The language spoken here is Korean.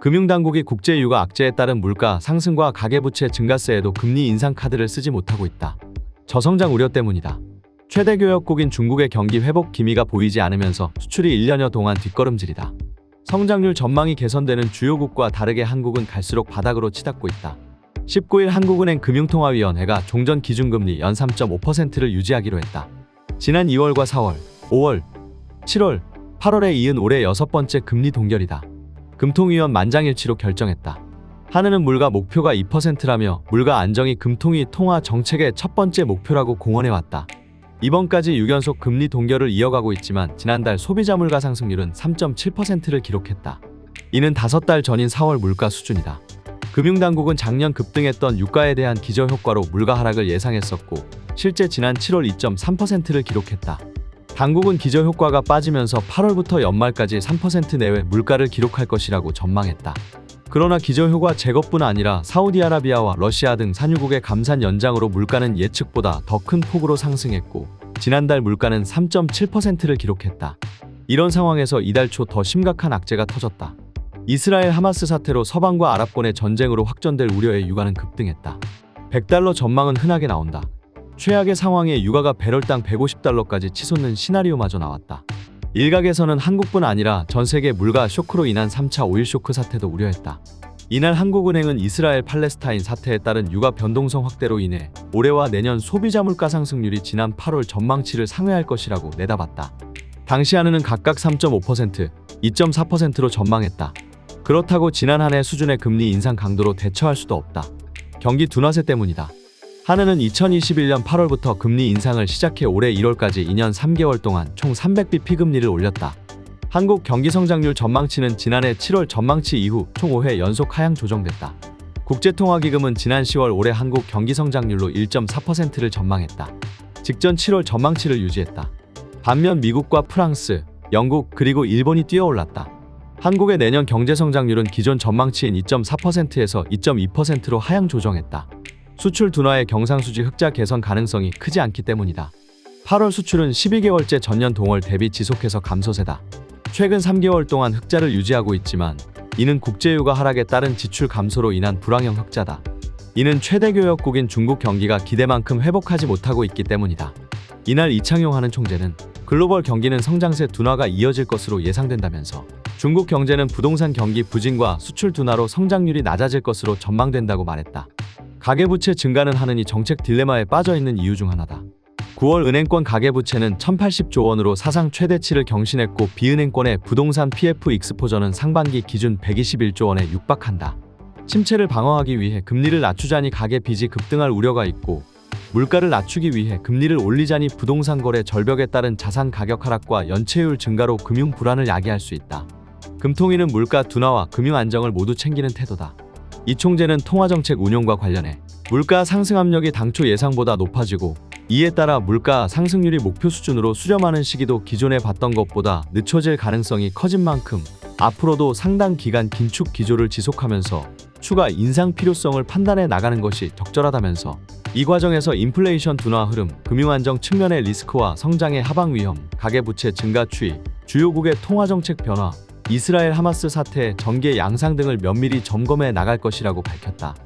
금융당국이 국제유가 악재에 따른 물가 상승과 가계부채 증가세에도 금리 인상 카드를 쓰지 못하고 있다. 저성장 우려 때문이다. 최대 교역국인 중국의 경기 회복 기미가 보이지 않으면서 수출이 1년여 동안 뒷걸음질이다. 성장률 전망이 개선되는 주요국과 다르게 한국은 갈수록 바닥으로 치닫고 있다. 19일 한국은행 금융통화위원회가 종전 기준금리 연 3.5%를 유지하기로 했다. 지난 2월과 4월, 5월, 7월, 8월에 이은 올해 여섯 번째 금리 동결이다. 금통위원 만장일치로 결정했다. 한은은 물가 목표가 2%라며 물가 안정이 금통위 통화 정책의 첫 번째 목표라고 공언해왔다. 이번까지 6연속 금리 동결을 이어가고 있지만 지난달 소비자 물가 상승률은 3.7%를 기록했다. 이는 5달 전인 4월 물가 수준이다. 금융당국은 작년 급등했던 유가에 대한 기저효과로 물가 하락을 예상했었고 실제 지난 7월 2.3%를 기록했다. 당국은 기저효과가 빠지면서 8월부터 연말까지 3% 내외 물가를 기록할 것이라고 전망했다. 그러나 기저효과 제거뿐 아니라 사우디아라비아와 러시아 등 산유국의 감산 연장으로 물가는 예측보다 더 큰 폭으로 상승했고 지난달 물가는 3.7%를 기록했다. 이런 상황에서 이달 초 더 심각한 악재가 터졌다. 이스라엘 하마스 사태로 서방과 아랍권의 전쟁으로 확전될 우려에 유가는 급등했다. 100달러 전망은 흔하게 나온다. 최악의 상황에 유가가 배럴당 150달러까지 치솟는 시나리오마저 나왔다. 일각에서는 한국뿐 아니라 전 세계 물가 쇼크로 인한 3차 오일 쇼크 사태도 우려했다. 이날 한국은행은 이스라엘 팔레스타인 사태에 따른 유가 변동성 확대로 인해 올해와 내년 소비자 물가 상승률이 지난 8월 전망치를 상회할 것이라고 내다봤다. 당시 한은은 각각 3.5%, 2.4%로 전망했다. 그렇다고 지난 한 해 수준의 금리 인상 강도로 대처할 수도 없다. 경기 둔화세 때문이다. 한은은 2021년 8월부터 금리 인상을 시작해 올해 1월까지 2년 3개월 동안 총 300bp 금리를 올렸다. 한국 경기 성장률 전망치는 지난해 7월 전망치 이후 총 5회 연속 하향 조정됐다. 국제통화기금은 지난 10월 올해 한국 경기 성장률로 1.4%를 전망했다. 직전 7월 전망치를 유지했다. 반면 미국과 프랑스, 영국 그리고 일본이 뛰어올랐다. 한국의 내년 경제 성장률은 기존 전망치인 2.4%에서 2.2%로 하향 조정했다. 수출 둔화의 경상수지 흑자 개선 가능성이 크지 않기 때문이다. 8월 수출은 12개월째 전년 동월 대비 지속해서 감소세다. 최근 3개월 동안 흑자를 유지하고 있지만 이는 국제유가 하락에 따른 지출 감소로 인한 불황형 흑자다. 이는 최대 교역국인 중국 경기가 기대만큼 회복하지 못하고 있기 때문이다. 이날 이창용 하는 총재는 글로벌 경기는 성장세 둔화가 이어질 것으로 예상된다면서 중국 경제는 부동산 경기 부진과 수출 둔화로 성장률이 낮아질 것으로 전망된다고 말했다. 가계부채 증가는 하느니 정책 딜레마에 빠져 있는 이유 중 하나다. 9월 은행권 가계부채는 1,080조 원으로 사상 최대치를 경신했고 비은행권의 부동산 PF 익스포저는 상반기 기준 121조 원에 육박한다. 침체를 방어하기 위해 금리를 낮추자니 가계 빚이 급등할 우려가 있고 물가를 낮추기 위해 금리를 올리자니 부동산 거래 절벽에 따른 자산 가격 하락과 연체율 증가로 금융 불안을 야기할 수 있다. 금통위는 물가 둔화와 금융 안정을 모두 챙기는 태도다. 이 총재는 통화정책 운용과 관련해 물가 상승 압력이 당초 예상보다 높아지고 이에 따라 물가 상승률이 목표 수준으로 수렴하는 시기도 기존에 봤던 것보다 늦춰질 가능성이 커진 만큼 앞으로도 상당 기간 긴축 기조를 지속하면서 추가 인상 필요성을 판단해 나가는 것이 적절하다면서 이 과정에서 인플레이션 둔화 흐름, 금융 안정 측면의 리스크와 성장의 하방 위험, 가계부채 증가 추이, 주요국의 통화 정책 변화, 이스라엘 하마스 사태, 전개 양상 등을 면밀히 점검해 나갈 것이라고 밝혔다.